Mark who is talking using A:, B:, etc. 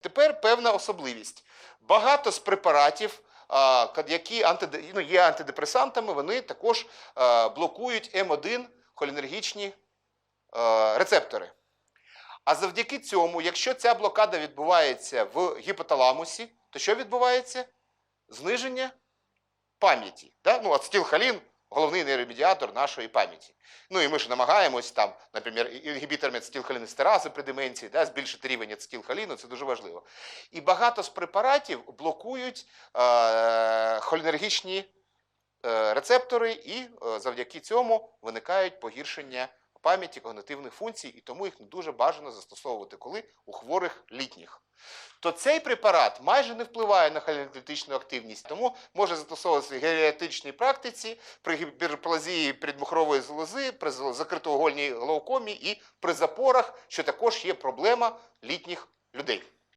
A: Тепер певна особливість. Багато з препаратів, які ну, є антидепресантами, вони також блокують М1 холінергічні рецептори. А завдяки цьому, якщо ця блокада відбувається в гіпоталамусі, то що відбувається? Зниження пам'яті. Да? Ну, ацетилхолін – головний нейромедіатор нашої пам'яті. Ну і ми ж намагаємось там, наприклад, інгібіторами ацетилхолінестерази при деменції, да, збільшити рівень ацетилхоліну, це дуже важливо. І багато з препаратів блокують е, холінергічні е, рецептори, і е, завдяки цьому виникають погіршення пам'яті когнитивних функцій, і тому їх не дуже бажано застосовувати коли у хворих літніх. То цей препарат майже не впливає на холінолітичну активність, тому може застосовуватися в геріатичній практиці при гіперплазії підмухрової залози, при закритоугольній глаукомі і при запорах, що також є проблема літніх людей.